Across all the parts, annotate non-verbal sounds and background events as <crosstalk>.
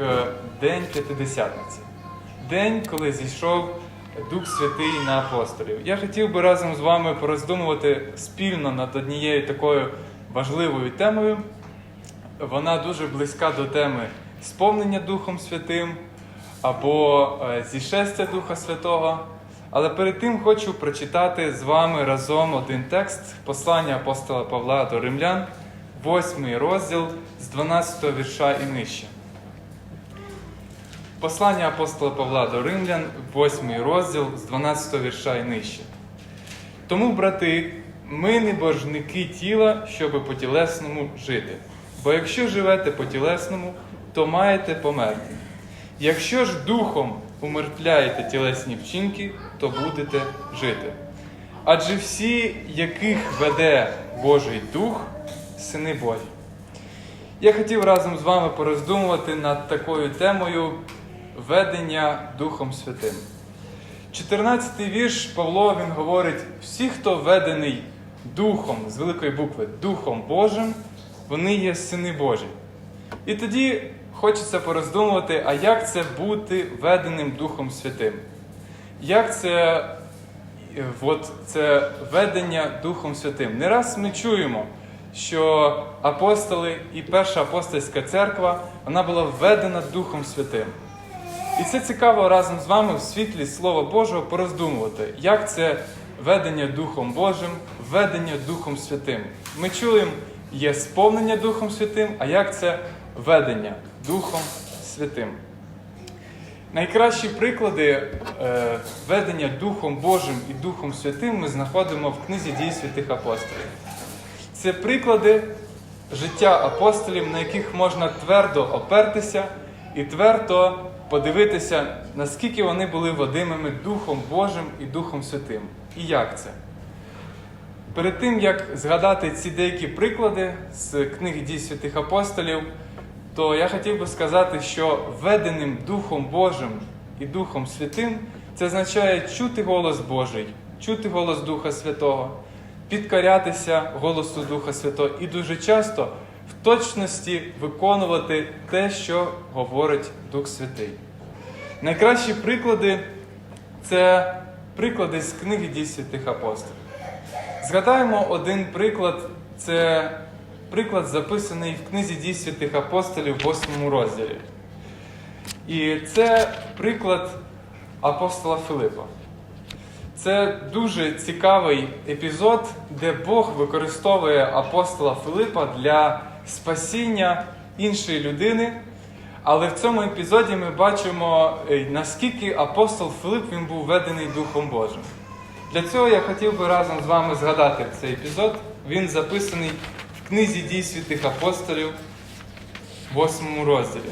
е, День П'ятидесятниці. День, коли зійшов Дух Святий на апостолів. Я хотів би разом з вами пороздумувати спільно над однією такою важливою темою. Вона дуже близька до теми сповнення Духом Святим або е, зішестя Духа Святого. Але перед тим хочу прочитати з вами разом один текст послання апостола Павла до Римлян, 8 розділ з 12 вірша і нижче. Послання апостола Павла до Римлян, 8 розділ з 12 вірша і нижче. Тому, брати, ми не боржники тіла, щоби по тілесному жити. Бо якщо живете по тілесному, то маєте померти. Якщо ж духом умертвляєте тілесні вчинки, то будете жити. Адже всі, яких веде Божий Дух, сини Божі. Я хотів разом з вами пороздумувати над такою темою ведення Духом Святим. 14-й вірш Павло він говорить: всі, хто ведений Духом з великої букви, Духом Божим, вони є сини Божі. І тоді хочеться пороздумувати, а як це бути веденим Духом Святим? Як це, е, от, це ведення Духом Святим? Не раз ми чуємо, що апостоли і перша апостольська церква вона була введена Духом Святим. І це цікаво разом з вами в світлі Слова Божого пороздумувати, як це ведення Духом Божим, ведення Духом Святим. Ми чуємо, є сповнення Духом Святим, а як це ведення Духом Святим. Найкращі приклади е, ведення Духом Божим і Духом Святим ми знаходимо в книзі дій святих апостолів. Це приклади життя апостолів, на яких можна твердо опертися і твердо подивитися, наскільки вони були водимими Духом Божим і Духом Святим. І як це? Перед тим, як згадати ці деякі приклади з книги дій святих апостолів, то я хотів би сказати, що веденим Духом Божим і Духом Святим це означає чути голос Божий, чути голос Духа Святого, підкорятися голосу Духа Святого і дуже часто в точності виконувати те, що говорить Дух Святий. Найкращі приклади це приклади з книги дій святих апостолів. Згадаємо один приклад, це приклад записаний в книзі дій святих апостолів в 8 розділі. І це приклад апостола Филипа. Це дуже цікавий епізод, де Бог використовує апостола Филипа для спасіння іншої людини. Але в цьому епізоді ми бачимо, е, наскільки апостол Филип він був ведений Духом Божим. Для цього я хотів би разом з вами згадати цей епізод. Він записаний в книзі дій святих апостолів, 8 розділі.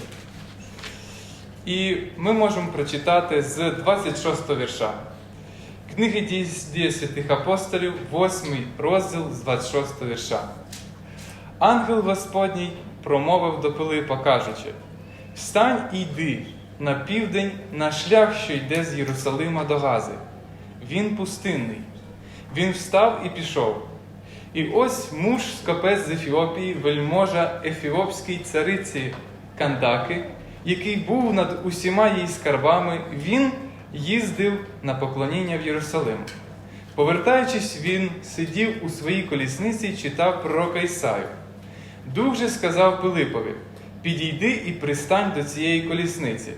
І ми можемо прочитати з 26 вірша. Книги дій, святих апостолів, 8 розділ з 26 вірша. Ангел Господній промовив до Пилипа, кажучи: Встань і йди на південь на шлях, що йде з Єрусалима до Гази. Він пустинний. Він встав і пішов. І ось муж скопець з Ефіопії, вельможа ефіопській цариці Кандаки, який був над усіма її скарбами, він їздив на поклоніння в Єрусалим. Повертаючись, він сидів у своїй колісниці і читав пророка Ісаю. Дух же сказав Пилипові: Підійди і пристань до цієї колісниці.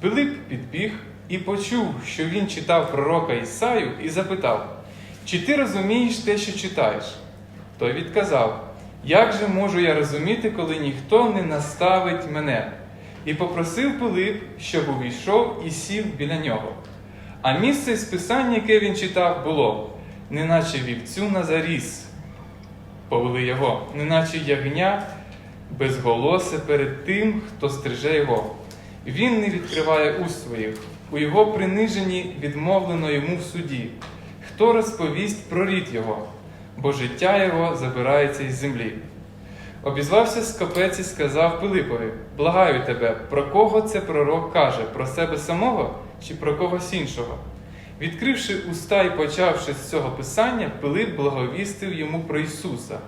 Пилип підбіг і почув, що він читав пророка Ісаю, і запитав: Чи ти розумієш те, що читаєш? Той відказав: Як же можу я розуміти, коли ніхто не наставить мене? І попросив Пилип, щоб увійшов і сів біля нього. А місце з писання, яке він читав, було, неначе вівцю на заріз, повели його, неначе ягня безголосе перед тим, хто стриже його. Він не відкриває уст своїх, у його приниженні відмовлено йому в суді. Хто розповість про рід його, бо життя його забирається із землі. Обізвався скопець і сказав Пилипові: Благаю тебе, про кого це пророк каже, про себе самого чи про когось іншого? Відкривши уста і почавши з цього писання, Пилип благовістив йому про Ісуса.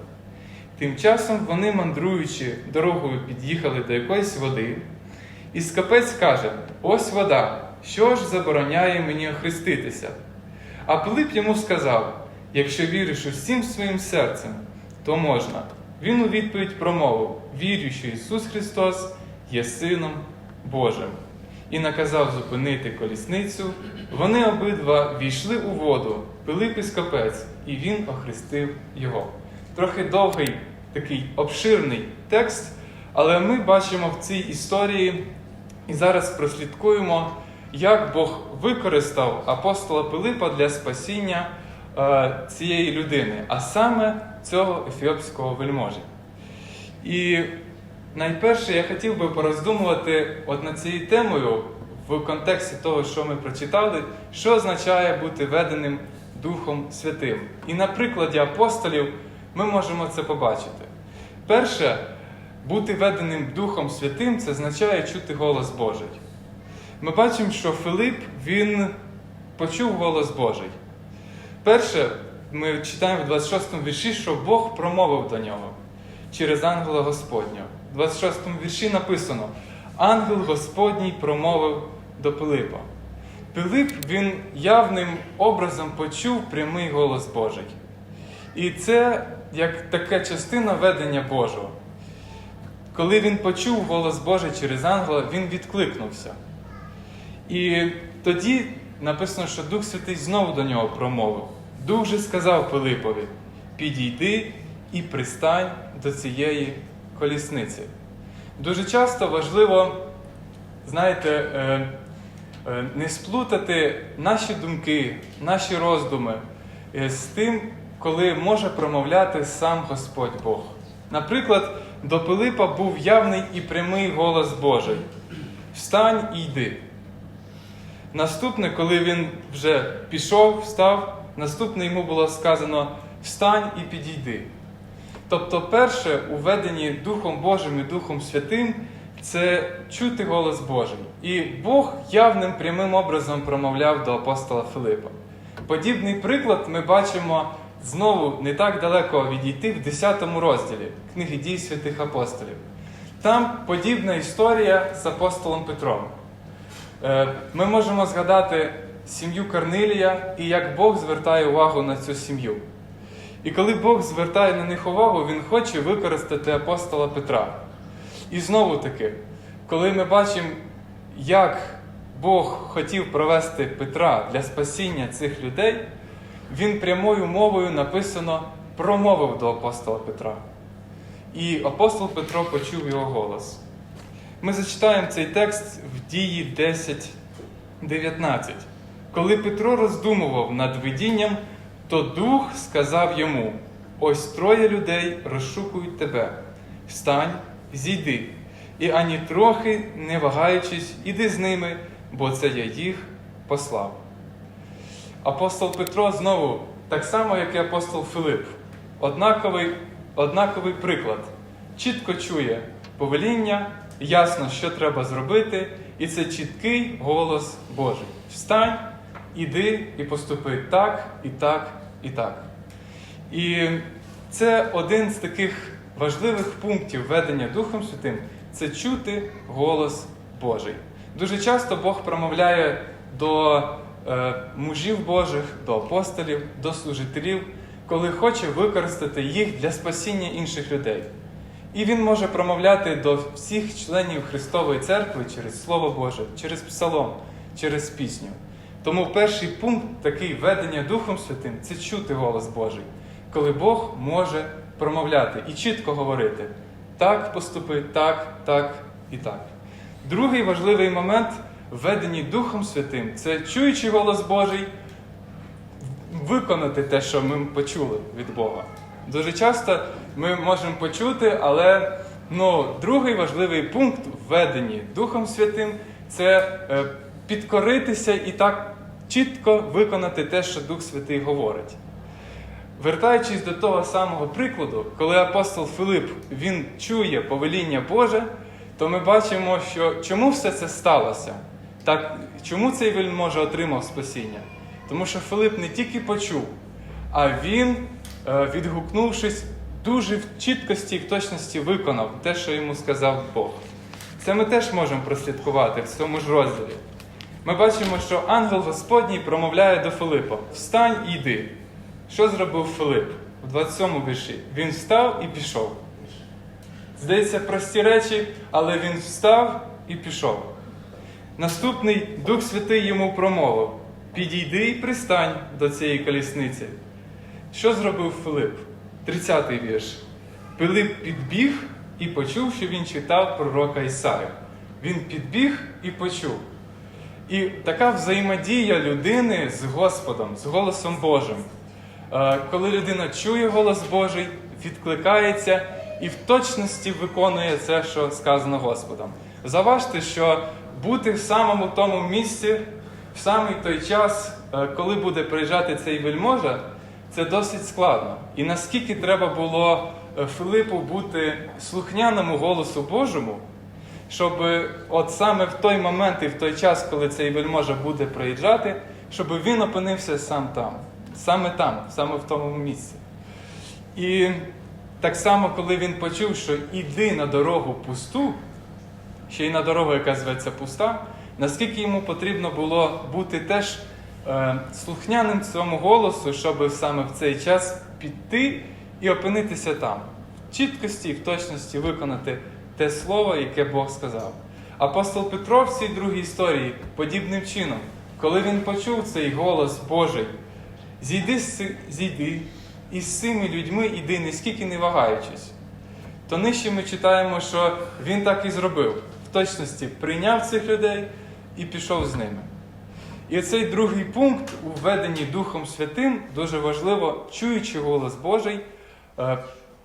Тим часом вони, мандруючи дорогою, під'їхали до якоїсь води, І скапець каже: Ось вода, що ж забороняє мені охреститися? А Пилип йому сказав: якщо віриш усім своїм серцем, то можна. Він у відповідь промовив: Вірю, що Ісус Христос є Сином Божим. І наказав зупинити колісницю. Вони обидва війшли у воду, Пилип і скопець, і він охрестив його. Трохи довгий, такий обширний текст, але ми бачимо в цій історії і зараз прослідкуємо, як Бог використав апостола Пилипа для спасіння е, цієї людини, а саме цього ефіопського вельможі. І найперше я хотів би пороздумувати от над цією темою в контексті того, що ми прочитали, що означає бути веденим Духом Святим. І на прикладі апостолів ми можемо це побачити. Перше, бути веденим Духом Святим це означає чути голос Божий. Ми бачимо, що Филип він почув голос Божий. Перше, ми читаємо в 26 му вірші, що Бог промовив до нього через ангела Господнього. В 26 му вірші написано: Ангел Господній промовив до Пилипа. Пилип він явним образом почув прямий голос Божий. І це як така частина ведення Божого. Коли він почув голос Божий через ангела, він відкликнувся. І тоді написано, що Дух Святий знову до нього промовив. Дух же сказав Пилипові: підійди і пристань до цієї колісниці. Дуже часто важливо, знаєте, е, е, не сплутати наші думки, наші роздуми е, з тим, коли може промовляти сам Господь Бог. Наприклад, до Пилипа був явний і прямий голос Божий: Встань і йди. Наступне, коли він вже пішов, встав, наступне йому було сказано: Встань і підійди. Тобто, перше у веденні Духом Божим і Духом Святим це чути голос Божий. І Бог явним прямим образом промовляв до апостола Филипа. Подібний приклад ми бачимо знову не так далеко відійти в 10 розділі книги дій святих апостолів. Там подібна історія з апостолом Петром. Е, Ми можемо згадати сім'ю Корнилія і як Бог звертає увагу на цю сім'ю. І коли Бог звертає на них увагу, Він хоче використати апостола Петра. І знову таки, коли ми бачимо, як Бог хотів провести Петра для спасіння цих людей, він прямою мовою написано промовив до апостола Петра. І апостол Петро почув його голос. Ми зачитаємо цей текст в дії 10.19. Коли Петро роздумував над видінням, то Дух сказав йому: Ось троє людей розшукують тебе. Встань, зійди, і ані трохи, не вагаючись, іди з ними, бо це я їх послав. Апостол Петро знову, так само, як і апостол Филип, однаковий, однаковий приклад. Чітко чує повеління, ясно, що треба зробити, і це чіткий голос Божий. Встань, іди і поступи так, і так, і так. І це один з таких важливих пунктів ведення Духом Святим це чути голос Божий. Дуже часто Бог промовляє до мужів Божих, до апостолів, до служителів, коли хоче використати їх для спасіння інших людей. І він може промовляти до всіх членів Христової церкви через Слово Боже, через Псалом, через пісню. Тому перший пункт такий ведення Духом Святим це чути голос Божий, коли Бог може промовляти і чітко говорити: так поступи, так, так і так. Другий важливий момент в веденні Духом Святим це чуючи голос Божий, виконати те, що ми почули від Бога. Дуже часто ми можемо почути, але ну, другий важливий пункт в веденні Духом Святим це е, підкоритися і так чітко виконати те, що Дух Святий говорить. Вертаючись до того самого прикладу, коли апостол Филип він чує повеління Боже, то ми бачимо, що чому все це сталося? Так, Чому цей вельможа отримав спасіння? Тому що Филип не тільки почув, а він, е, відгукнувшись, дуже в чіткості і в точності виконав те, що йому сказав Бог. Це ми теж можемо прослідкувати в цьому ж розділі. Ми бачимо, що ангел Господній промовляє до Филипа: Встань і йди. Що зробив Филип? У 27 вірші. Він встав і пішов. Здається, прості речі, але він встав і пішов. Наступний Дух Святий йому промовив: Підійди і пристань до цієї колісниці. Що зробив Филип? 30-й вірш. Пилип підбіг і почув, що він читав пророка Ісаю. Він підбіг і почув. І така взаємодія людини з Господом, з голосом Божим. Е, Коли людина чує голос Божий, відкликається і в точності виконує це, що сказано Господом. Заважте, що бути в самому тому місці, в самий той час, е, коли буде приїжджати цей вельможа, це досить складно. І наскільки треба було е, Филипу бути слухняному голосу Божому, щоб е, от саме в той момент і в той час, коли цей вельможа буде приїжджати, щоб він опинився сам там, саме там, саме в тому місці. І так само, коли він почув, що іди на дорогу пусту, ще й на дорогу, яка зветься пуста, наскільки йому потрібно було бути теж е, слухняним цьому голосу, щоб саме в цей час піти і опинитися там, в чіткості і в точності виконати те слово, яке Бог сказав. Апостол Петро в цій другій історії подібним чином, коли він почув цей голос Божий, зійди, зійди і з цими людьми іди, ніскільки не вагаючись. То нижче ми читаємо, що він так і зробив. Точності прийняв цих людей і пішов з ними. І цей другий пункт у Духом Святим дуже важливо, чуючи голос Божий, е,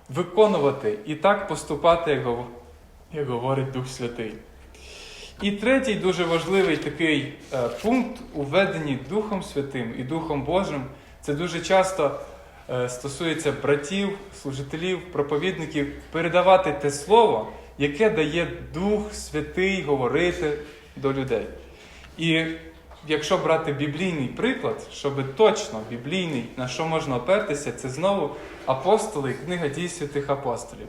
виконувати і так поступати, як говорить Дух Святий. І третій дуже важливий такий е, пункт у Духом Святим і Духом Божим це дуже часто е, стосується братів, служителів, проповідників передавати те слово, яке дає Дух Святий говорити до людей. І якщо брати біблійний приклад, щоб точно біблійний, на що можна опертися, це знову апостоли книга дій святих апостолів.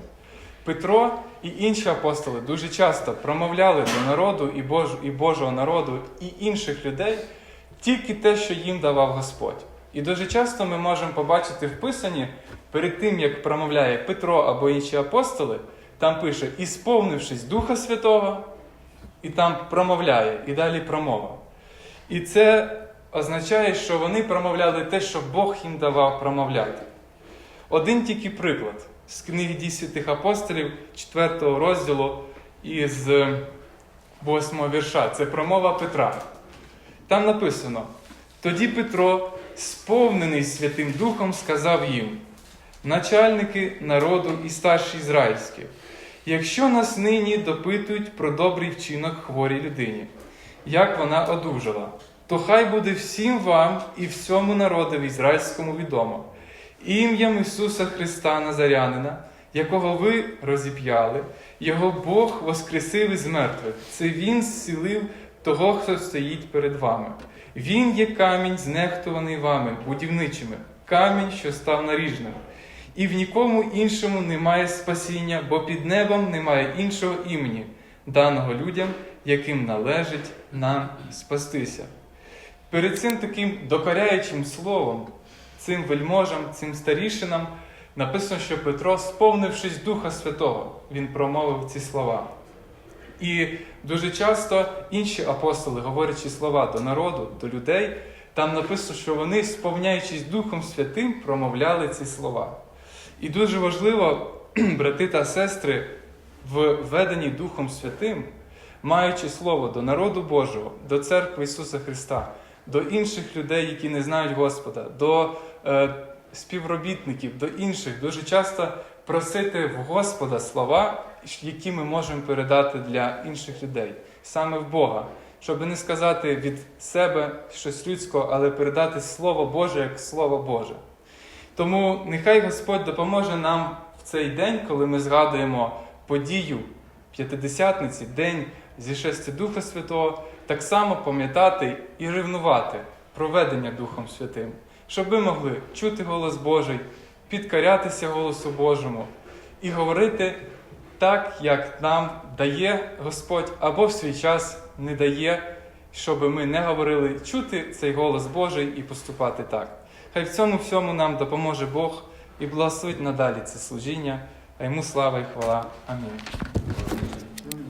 Петро і інші апостоли дуже часто промовляли до народу і, Бож... і Божого народу і інших людей тільки те, що їм давав Господь. І дуже часто ми можемо побачити в Писанні, перед тим, як промовляє Петро або інші апостоли, там пише, і сповнившись Духа Святого, і там промовляє, і далі промова. І це означає, що вони промовляли те, що Бог їм давав промовляти. Один тільки приклад з книги дій святих апостолів, 4 розділу із 8 вірша. Це промова Петра. Там написано: тоді Петро, сповнений Святим Духом, сказав їм: начальники народу і старші ізраїльські, якщо нас нині допитують про добрий вчинок хворій людині, як вона одужала, то хай буде всім вам і всьому народові ізраїльському відомо ім'ям Ісуса Христа Назарянина, якого ви розіп'яли, його Бог воскресив із мертвих. Це Він зцілив того, хто стоїть перед вами. Він є камінь, знехтуваний вами, будівничими, камінь, що став наріжним. І в нікому іншому немає спасіння, бо під небом немає іншого імені, даного людям, яким належить нам спастися. Перед цим таким докоряючим словом, цим вельможам, цим старішинам, написано, що Петро, сповнившись Духа Святого, він промовив ці слова. І дуже часто інші апостоли, говорячи слова до народу, до людей, там написано, що вони, сповняючись Духом Святим, промовляли ці слова. І дуже важливо, <clears throat> брати та сестри, в веденні Духом Святим, маючи слово до народу Божого, до церкви Ісуса Христа, до інших людей, які не знають Господа, до е, співробітників, до інших, дуже часто просити в Господа слова, які ми можемо передати для інших людей, саме в Бога, щоб не сказати від себе щось людського, але передати Слово Боже як Слово Боже. Тому нехай Господь допоможе нам в цей день, коли ми згадуємо подію П'ятидесятниці, день зішестя Духа Святого, так само пам'ятати і ревнувати проведення Духом Святим, щоб ми могли чути голос Божий, підкорятися голосу Божому і говорити так, як нам дає Господь, або в свій час не дає, щоб ми не говорили чути цей голос Божий і поступати так. Хай в цьому всьому нам допоможе Бог і благословить надалі це служіння, а йому слава і хвала. Амінь.